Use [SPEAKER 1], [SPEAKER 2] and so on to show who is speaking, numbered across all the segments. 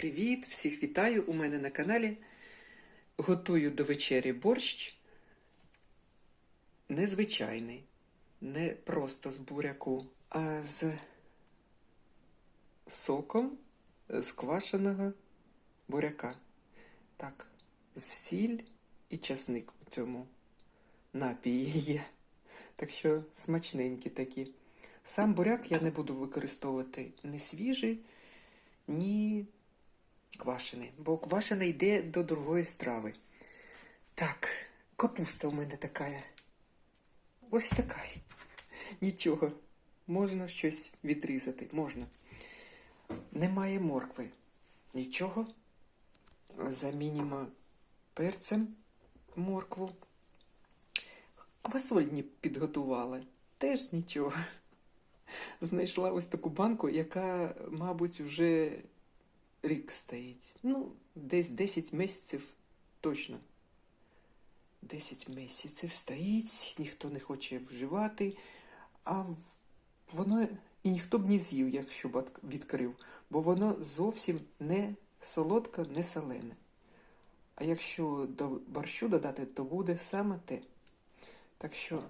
[SPEAKER 1] Привіт! Всіх вітаю у мене на каналі. Готую до вечері борщ. Незвичайний. Не просто з буряку, а з соком з квашеного буряка. Так, з сіль і часник у цьому напії є. Так що смачненькі такі. Сам буряк я не буду використовувати не свіжий, ні квашений, бо квашений йде до другої страви. Так, капуста у мене така. Ось така. Нічого. Можна щось відрізати. Можна. Немає моркви. Нічого. Замінимо перцем моркву. Квасольні підготували. Теж нічого. Знайшла ось таку банку, яка, мабуть, вже рік стоїть. Ну, десь 10 місяців точно. 10 місяців стоїть, ніхто не хоче вживати, а воно і ніхто б не з'їв, якщо б відкрив, бо воно зовсім не солодке, не солене. А якщо до борщу додати, то буде саме те. Так що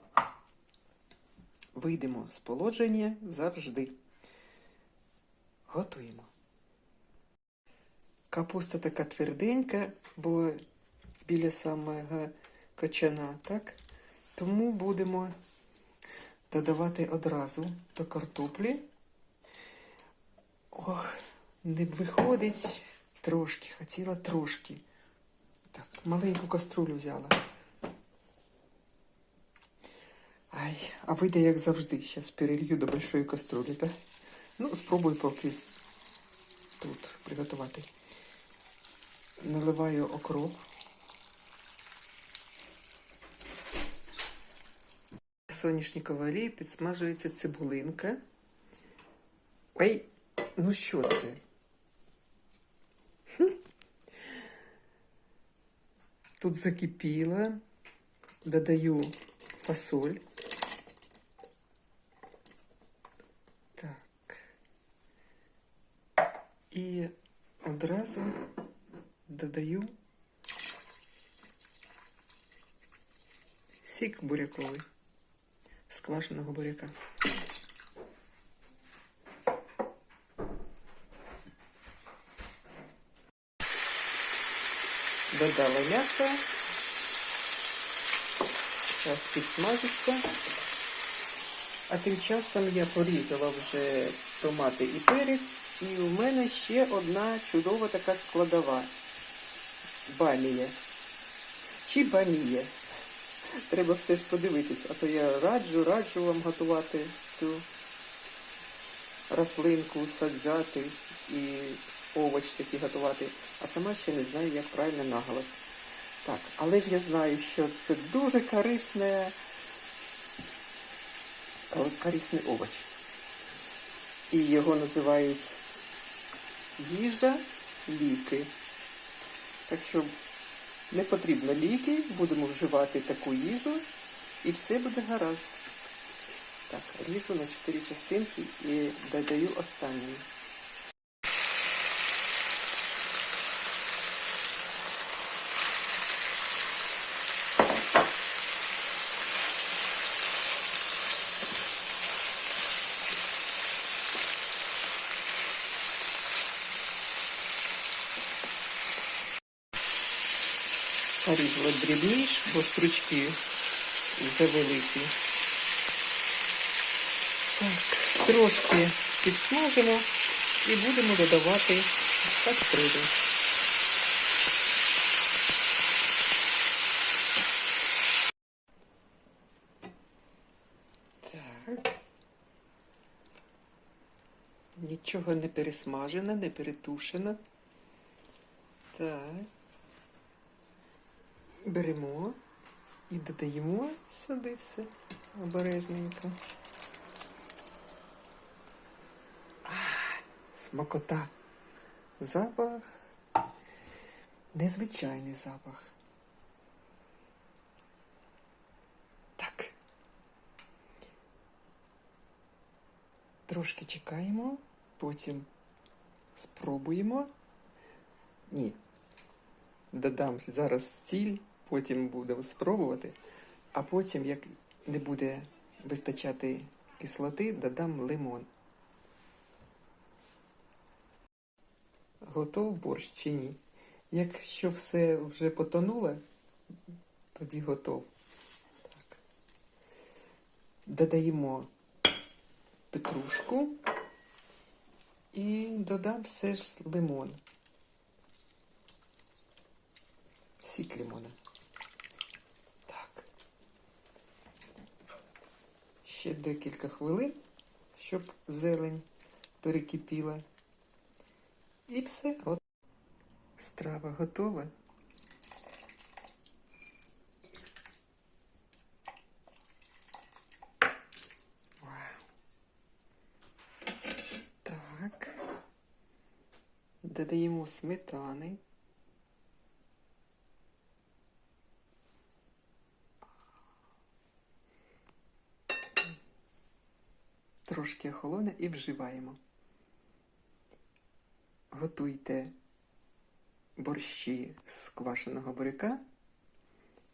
[SPEAKER 1] вийдемо з положення завжди. Готуємо. Капуста така тверденька, бо біля самого кочана, так? Тому будемо додавати одразу до картоплі. Ох, не виходить трошки, хотіла трошки. Так, маленьку каструлю взяла. Ай, а вийде як завжди. Зараз перелью до большої каструлі, так? Ну, спробую поки тут приготувати. Наливаю окроп. Соняшникової олії підсмажується цибулинка. Ой, ну що це? Тут закипіло. Додаю фасоль. Так. І одразу додаю сік буряковий з буряка. Додала м'ясо. Зараз підсмажиться. А тим часом я порізала вже томати і перець. І у мене ще одна чудова така складова. Балія. Чи бамія. Треба все ж подивитись, а то я раджу, раджу вам готувати цю рослинку, саджати і овоч такий готувати. А сама ще не знаю, як правильно наголос. Так, але ж я знаю, що це дуже корисне, корисний овоч. І його називають їжа ліки. Так що не потрібно ліки, будемо вживати таку їжу і все буде гаразд. Так, різу на 4 частинки і додаю останню. Порізала дрібніш, бо стручки завеликі. Так, трошки підсмажимо і будемо додавати каструлю. Так. Нічого не пересмажено, не перетушено. Так. Беремо і додаємо сюди все обережненько. А, смакота. Запах. Незвичайний запах. Так. Трошки чекаємо, потім спробуємо. Ні. Додам зараз сіль, потім будемо спробувати, а потім, як не буде вистачати кислоти, додам лимон. Готов борщ чи ні? Якщо все вже потонуло, тоді готов. Так. Додаємо петрушку і додам все ж лимон. Сік лимона. Так. Ще декілька хвилин, щоб зелень перекипіла. І все. От. Страва готова. Так. Додаємо сметани. Трошки охолоне і вживаємо. Готуйте борщі з квашеного буряка,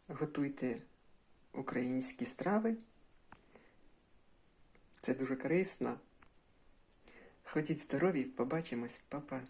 [SPEAKER 1] готуйте українські страви. Це дуже корисно. Ходіть здорові, побачимось, Па-па.